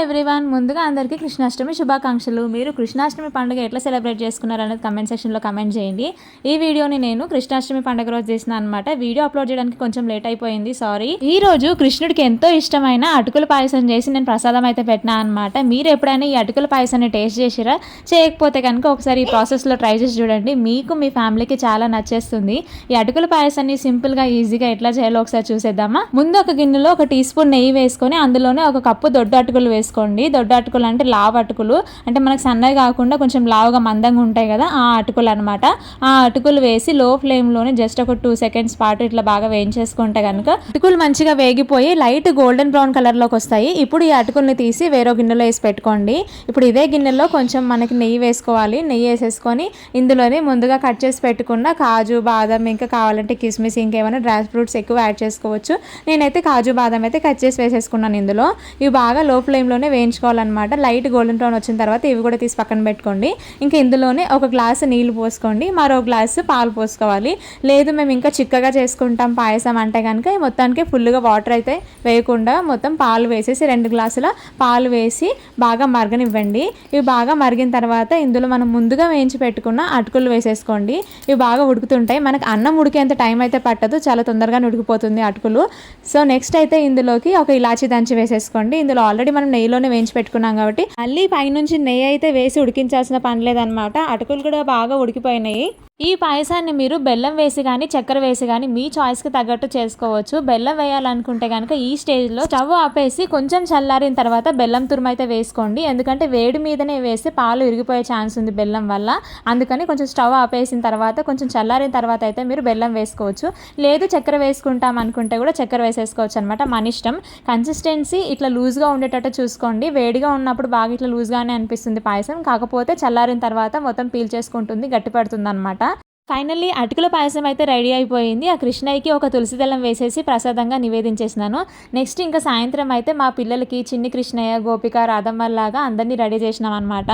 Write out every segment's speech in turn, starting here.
Everyone ముందుగా అందరికీ కృష్ణాష్టమి శుభాకాంక్షలు. మీరు కృష్ణాష్టమి పండుగ ఎట్లా సెలబ్రేట్ చేసుకున్నారు అనేది కమెంట్ సెక్షన్లో కమెంట్ చేయండి. ఈ వీడియోని నేను కృష్ణాష్టమి పండుగ రోజు చేసిన అనమాట వీడియో అప్లోడ్ చేయడానికి కొంచెం లేట్ అయిపోయింది. సారీ ఈ రోజు కృష్ణుడికి ఎంతో ఇష్టమైన అటుకుల పాయసం చేసి నేను ప్రసాదం అయితే పెట్టినా అనమాట మీరు ఎప్పుడైనా ఈ అటుకుల పాయసాన్ని టేస్ట్ చేసిరా? చేయకపోతే కనుక ఒకసారి ఈ ప్రాసెస్లో ట్రై చేసి చూడండి. మీకు మీ ఫ్యామిలీకి చాలా నచ్చేస్తుంది. ఈ అటుకుల పాయసాన్ని సింపుల్గా ఈజీగా ఎట్లా చేయాలో ఒకసారి చూసేద్దామా? ముందు ఒక గిన్నెలో ఒక టీ స్పూన్ నెయ్యి వేసుకొని అందులోనే ఒక కప్పు దొడ్డు అటుకులు వేసుకోండి దొడ్డ అటుకులు అంటే లావు అటుకులు. అంటే మనకు సన్నగా కాకుండా కొంచెం లావుగా మందంగా ఉంటాయి కదా ఆ అటుకులు అనమాట ఆ అటుకులు వేసి లో ఫ్లేమ్లోనే జస్ట్ ఒక టూ సెకండ్స్ పాటు ఇట్లా బాగా వేయించేసుకుంటే కనుక అటుకులు మంచిగా వేగిపోయి లైట్ గోల్డెన్ బ్రౌన్ కలర్లోకి వస్తాయి. ఇప్పుడు ఈ అటుకుల్ని తీసి వేరే గిన్నెలో వేసి పెట్టుకోండి. ఇప్పుడు ఇదే గిన్నెలో కొంచెం మనకి నెయ్యి వేసుకోవాలి. నెయ్యి వేసేసుకొని ఇందులోనే ముందుగా కట్ చేసి పెట్టుకున్న కాజు బాదం ఇంకా కావాలంటే కిస్మిస్ ఇంకేమైనా డ్రై ఫ్రూట్స్ ఎక్కువ యాడ్ చేసుకోవచ్చు. నేనైతే కాజు బాదం అయితే కట్ చేసి వేసేసుకున్నాను ఇందులో. ఇవి బాగా లో ఫ్లేమ్లోనే వేయించుకోవాలన్నమాట. లైట్ గోల్డెన్ బ్రౌన్ వచ్చిన తర్వాత ఇవి కూడా తీసి పక్కన పెట్టుకోండి. ఇంకా ఇందులోనే ఒక గ్లాసు నీళ్ళు పోసుకోండి. మరో గ్లాసు పాలు పోసుకోవాలి. లేదు మేము ఇంకా చిక్కగా చేసుకుంటాం పాయసం అంటే కనుక మొత్తానికి ఫుల్గా వాటర్ అయితే వేయకుండా మొత్తం పాలు వేసేసి రెండు గ్లాసుల పాలు వేసి బాగా మరగనివ్వండి. ఇవి బాగా మరిగిన తర్వాత ఇందులో మనం ముందుగా వేయించి పెట్టుకున్న అటుకులు వేసేసుకోండి. ఇవి బాగా ఉడుకుతుంటాయి. మనకు అన్నం ఉడికేంత టైం అయితే పట్టదు. చాలా తొందరగా ఉడికిపోతుంది అటుకులు. సో నెక్స్ట్ అయితే ఇందులోకి ఒక ఇలాచీ దంచి వేసేసుకోండి. ఇందులో ఆల్రెడీ మనం నెయ్యిలోనే వేయించి పెట్టుకున్నాం కాబట్టి మళ్ళీ పైనుంచి నెయ్యి అయితే వేసి ఉడికించాల్సిన పని లేదనమాట అటుకులు కూడా బాగా ఉడికిపోయినాయి. ఈ పాయసాన్ని మీరు బెల్లం వేసి కానీ చక్కెర వేసి కానీ మీ చాయిస్కి తగ్గట్టు చేసుకోవచ్చు. బెల్లం వేయాలనుకుంటే కనుక ఈ స్టేజ్లో స్టవ్ ఆపేసి కొంచెం చల్లారిన తర్వాత బెల్లం తురుము అయితే వేసుకోండి. ఎందుకంటే వేడి మీదనే వేస్తే పాలు ఇరిగిపోయే ఛాన్స్ ఉంది బెల్లం వల్ల. అందుకని కొంచెం స్టవ్ ఆపేసిన తర్వాత కొంచెం చల్లారిన తర్వాత అయితే మీరు బెల్లం వేసుకోవచ్చు. లేదు చక్కెర వేసుకుంటాం అనుకుంటే కూడా చక్కెర వేసేసుకోవచ్చు అనమాట మన ఇష్టం. కన్సిస్టెన్సీ ఇట్లా లూజ్గా ఉండేటట్టు చూసుకోండి వేడిగా ఉన్నప్పుడు బాగా ఇట్లా లూజ్గానే అనిపిస్తుంది పాయసం. కాకపోతే చల్లారిన తర్వాత మొత్తం పీల్ చేసుకుంటుంది గట్టి పడుతుంది అనమాట ఫైనల్లీ అటుకుల పాయసం అయితే రెడీ అయిపోయింది. ఆ కృష్ణయ్యకి ఒక తులసి దళం వేసేసి ప్రసాదంగా నివేదించేసినాను. నెక్స్ట్ ఇంకా సాయంత్రం అయితే మా పిల్లలకి చిన్ని కృష్ణయ్య గోపిక రాధమ్మల్లాగా అందరినీ రెడీ చేసినాం అనమాట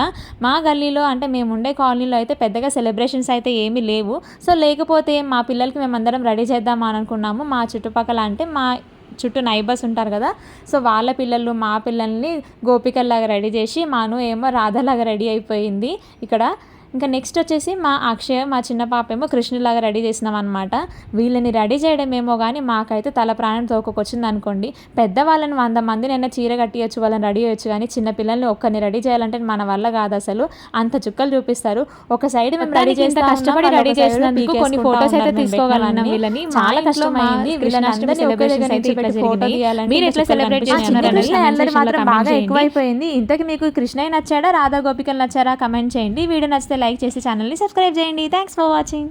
మా గల్లీలో అంటే మేము ఉండే కాలనీలో అయితే పెద్దగా సెలబ్రేషన్స్ అయితే ఏమీ లేవు. సో లేకపోతే మా పిల్లలకి మేమందరం రెడీ చేద్దాం అని అనుకున్నాము. మా చుట్టుపక్కల అంటే మా చుట్టూ నైబర్స్ ఉంటారు కదా. సో వాళ్ళ పిల్లలు మా పిల్లల్ని గోపికల్లాగా రెడీ చేసి మాను ఏమో రాధలాగా రెడీ అయిపోయింది ఇక్కడ. ఇంకా నెక్స్ట్ వచ్చేసి మా అక్షయ మా చిన్న పాప ఏమో కృష్ణులాగా రెడీ చేసినాం అనమాట వీళ్ళని రెడీ చేయడం ఏమో కానీ మాకైతే తల ప్రాణం తోకొచ్చింది అనుకోండి. పెద్దవాళ్ళని వంద మందినైనా చీర కట్టియచ్చు వాళ్ళని రెడీ చేయొచ్చు కానీ చిన్న పిల్లల్ని ఒక్కరిని రెడీ చేయాలంటే మన వల్ల కాదు అసలు. అంత చుక్కలు చూపిస్తారు. ఒక సైడ్ మేము రెడీ చేస్తే కష్టపడి రెడీ చేసినందుకు కొన్ని ఫోటోస్ అయితే తీసుకోగలను వీళ్ళని. చాలా కష్టమైంది. మీరు ఎట్లా సెలబ్రేట్ చేస్తున్నారు బాగా ఎక్కువైపోయింది. ఇంతకి మీకు కృష్ణయ్య నచ్చాడా రాధా గోపికలు నచ్చారా కమెంట్ చేయండి. వీడియో నచ్చితే లైక్ చేసి ఛానల్ని సబ్స్క్రైబ్ చేయండి. Thanks for watching